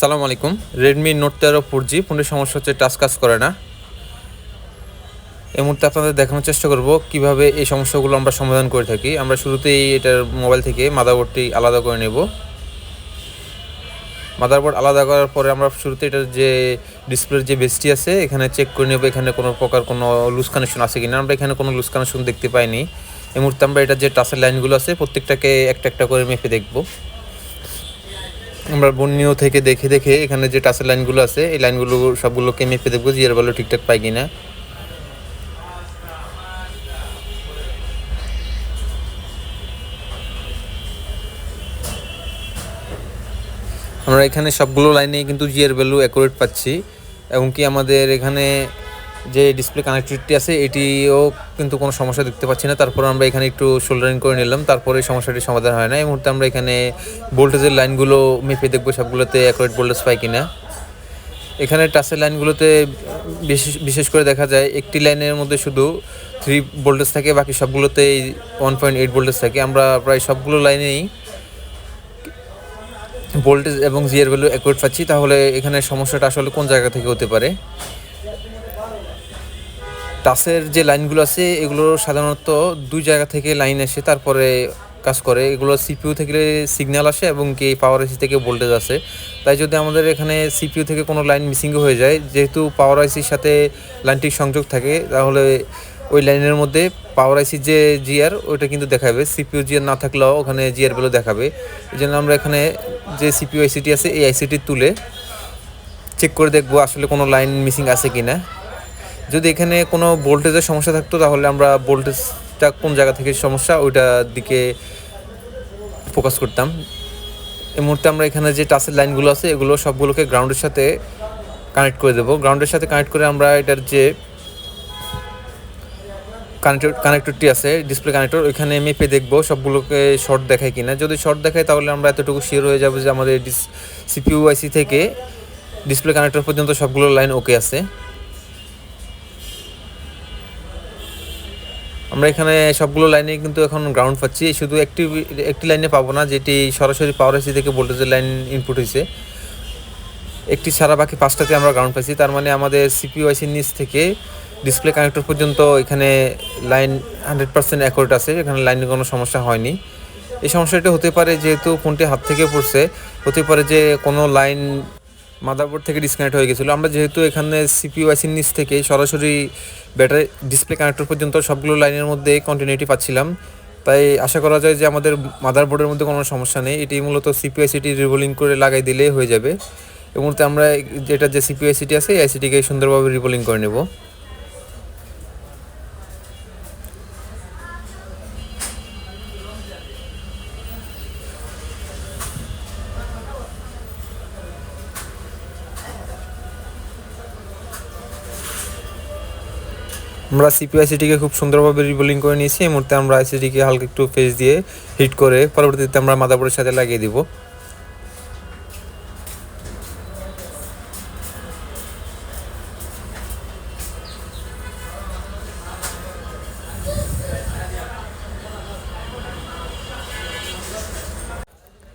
আসসালামু আলাইকুম। Redmi note তেরো ফোর জি ফোনের সমস্যা হচ্ছে টাচ কাজ করে না। এই মুহূর্তে আপনাদের দেখানোর চেষ্টা করব কীভাবে এই সমস্যাগুলো আমরা সমাধান করে থাকি। আমরা শুরুতেই এটার মোবাইল থেকে মাদারবোর্ডটি আলাদা করে নেব। মাদারবোর্ড আলাদা করার পরে আমরা শুরুতে এটার যে ডিসপ্লের যে বেসটি আছে, এখানে চেক করে নেব এখানে কোনো প্রকার কোনো লুজ কানেকশন আছে কিনা। আমরা এখানে কোনো লুজ কানেকশন দেখতে পাইনি। এই মুহূর্তে আমরা এটার যে টাচের লাইনগুলো আছে, প্রত্যেকটাকে একটা একটা করে মেপে দেখব। আমরা বন্যীয় থেকে দেখে দেখে এখানে যে টাচের লাইনগুলো আছে, এই লাইনগুলো সবগুলোকে মেপে দেখব জিয়ার ভালো ঠিকঠাক পাই কিনা। আমরা এখানে সবগুলো লাইনে কিন্তু জিয়ার ভ্যালু অ্যাকুরেট পাচ্ছি। এবং কি আমাদের এখানে যে ডিসপ্লে কানেক্টিভিটি আছে, এটিও কিন্তু কোনো সমস্যা দেখতে পাচ্ছি না। তারপর আমরা এখানে একটু শোল্ডারিং করে নিলাম। তারপরে সমস্যাটি সমাধান হয় না। এই মুহূর্তে আমরা এখানে ভোল্টেজের লাইনগুলো মেপে দেখব সবগুলোতে অ্যাকুরেট ভোল্টেজ পাই কিনা। এখানে টাচের লাইনগুলোতে বিশেষ বিশেষ করে দেখা যায়, একটি লাইনের মধ্যে শুধু থ্রি ভোল্টেজ থাকে, বাকি সবগুলোতেই ওয়ান পয়েন্ট এইট ভোল্টেজ থাকে। আমরা প্রায় সবগুলো লাইনেই ভোল্টেজ এবং জিয়ার ভ্যালু অ্যাকুরেট পাচ্ছি। তাহলে এখানে সমস্যাটা আসলে কোন জায়গা থেকে হতে পারে? টাচের যে লাইনগুলো আছে, এগুলো সাধারণত দুই জায়গা থেকে লাইন আসে তারপরে কাজ করে। এগুলো সিপিইউ থেকে সিগন্যাল আসে এবং কি পাওয়ার আইসি থেকে ভোল্টেজ আসে। তাই যদি আমাদের এখানে সিপিইউ থেকে কোনো লাইন মিসিং হয়ে যায়, যেহেতু পাওয়ার আইসির সাথে লাইনটি সংযোগ থাকে, তাহলে ওই লাইনের মধ্যে পাওয়ার আইসি যে জিআর, ওইটা কিন্তু দেখাবে। সিপিউ জিআর না থাকলেও ওখানে জিআর ভ্যালু দেখাবে। এই জন্য আমরা এখানে যে সিপিইউ আইসিটি আছে, এই আইসিটি তুলে চেক করে দেখব আসলে কোনো লাইন মিসিং আছে কি না যদি এখানে কোনো ভোল্টেজের সমস্যা থাকতো, তাহলে আমরা ভোল্টেজটা কোন জায়গা থেকে সমস্যা ওইটার দিকে ফোকাস করতাম। এই মুহূর্তে আমরা এখানে যে টাচের লাইনগুলো আছে, এগুলো সবগুলোকে গ্রাউন্ডের সাথে কানেক্ট করে দেবো। গ্রাউন্ডের সাথে কানেক্ট করে আমরা এটার যে কানেক্টর কানেক্টরটি আছে ডিসপ্লে কানেক্টর ওইখানে মেপে দেখব সবগুলোকে শর্ট দেখায় কিনা। যদি শর্ট দেখায়, তাহলে আমরা এতটুকু শিওর হয়ে যাব যে আমাদের সিপিইউ আইসি থেকে ডিসপ্লে কানেক্টর পর্যন্ত সবগুলো লাইন ওকে আছে। আমরা এখানে সবগুলো লাইনে কিন্তু এখন গ্রাউন্ড পাচ্ছি। শুধু একটি একটি লাইনে পাবো না, যেটি সরাসরি পাওয়ার এসি থেকে ভোল্টেজের লাইন ইনপুট হয়েছে। একটি ছাড়া বাকি পাঁচটাতে আমরা গ্রাউন্ড পাচ্ছি তার মানে আমাদের সিপিইউ আইসির নিচ থেকে ডিসপ্লে কানেক্টর পর্যন্ত এখানে লাইন হান্ড্রেড পার্সেন্ট অ্যাকোরেট আছে। এখানে লাইনের কোনো সমস্যা হয়নি। এই সমস্যাটা হতে পারে যেহেতু ফোনটি হাত থেকে পড়ছে। হতে পারে যে কোনো লাইন মাদারবোর্ড থেকে ডিসকানেক্ট হয়ে গেছিল। আমরা যেহেতু এখানে সিপিউ আইসির নিচ থেকে সরাসরি ব্যাটারি ডিসপ্লে কানেক্টর পর্যন্ত সবগুলো লাইনের মধ্যে কন্টিনিউটি পাচ্ছিলাম। তাই আশা করা যায় যে আমাদের মাদারবোর্ডের মধ্যে কোনো সমস্যা নেই। এটি মূলত সিপিউ আইসিটি রিভোলিং করে লাগাই দিলেই হয়ে যাবে। এই মুহূর্তে আমরা যেটা যে সিপিউ আইসিটি আছে, এই আইসিটিকে সুন্দরভাবে রিভোলিং করে নেব। আমরা সিপি আইসিটিকে খুব সুন্দরভাবে রিবোলিং করে নিয়েছি। এই মুহূর্তে আমরা আইসিটিকে হালকা একটু ফেস দিয়ে হিট করে পরবর্তীতে আমরা মাদাবোর্ডের সাথে লাগিয়ে দিব।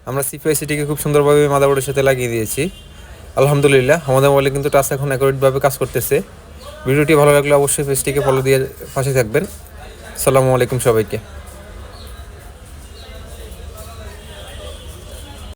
আমরা সিপি আইসিটিকে খুব সুন্দরভাবে মাদাবোর্ডের সাথে লাগিয়ে দিয়েছি। আলহামদুলিল্লাহ, আমাদের মোবাইলে কিন্তু টাচ এখন অ্যাকুরেটভাবে কাজ করতেছে। ভিডিওটি ভালো লাগলে অবশ্যই পেজটিকে ফলো দিয়ে পাশে থাকবেন। সালামু আলাইকুম সবাইকে।